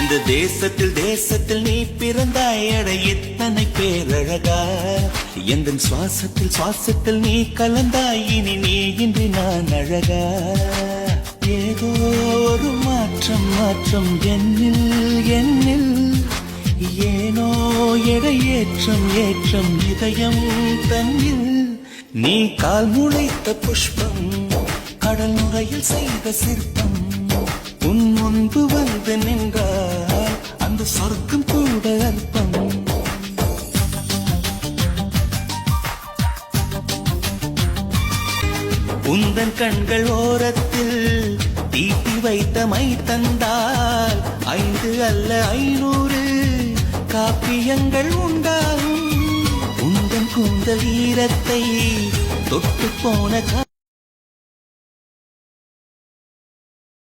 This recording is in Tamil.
இந்த தேசத்தில் தேசத்தில் நீ பிறந்தாய். அட இத்தனை பேரழகா. எந்த சுவாசத்தில் சுவாசத்தில் நீ கலந்தாய். இனி நீ இன்றி நான் அழகா. ஏதோ ஒரு மாற்றம் மாற்றம் என்னில் என்னில். ஏனோ எடை ஏற்றம் ஏற்றம் இதயம் தன்னில். நீ கால் முளைத்த புஷ்பம் கடல் நுரையில் செய்த சிற்பம். உன் முன்பு வந்து நின் அந்த சொர்க்கம் கூட அற்பம் உந்தன் கண்கள் ஓரத்தில் தீட்டி வைத்த மை தந்தால் ஐந்து அல்ல ஐநூறு காப்பியங்கள் உண்டாகும். உந்தன் குந்த வீரத்தை தொட்டு போன கா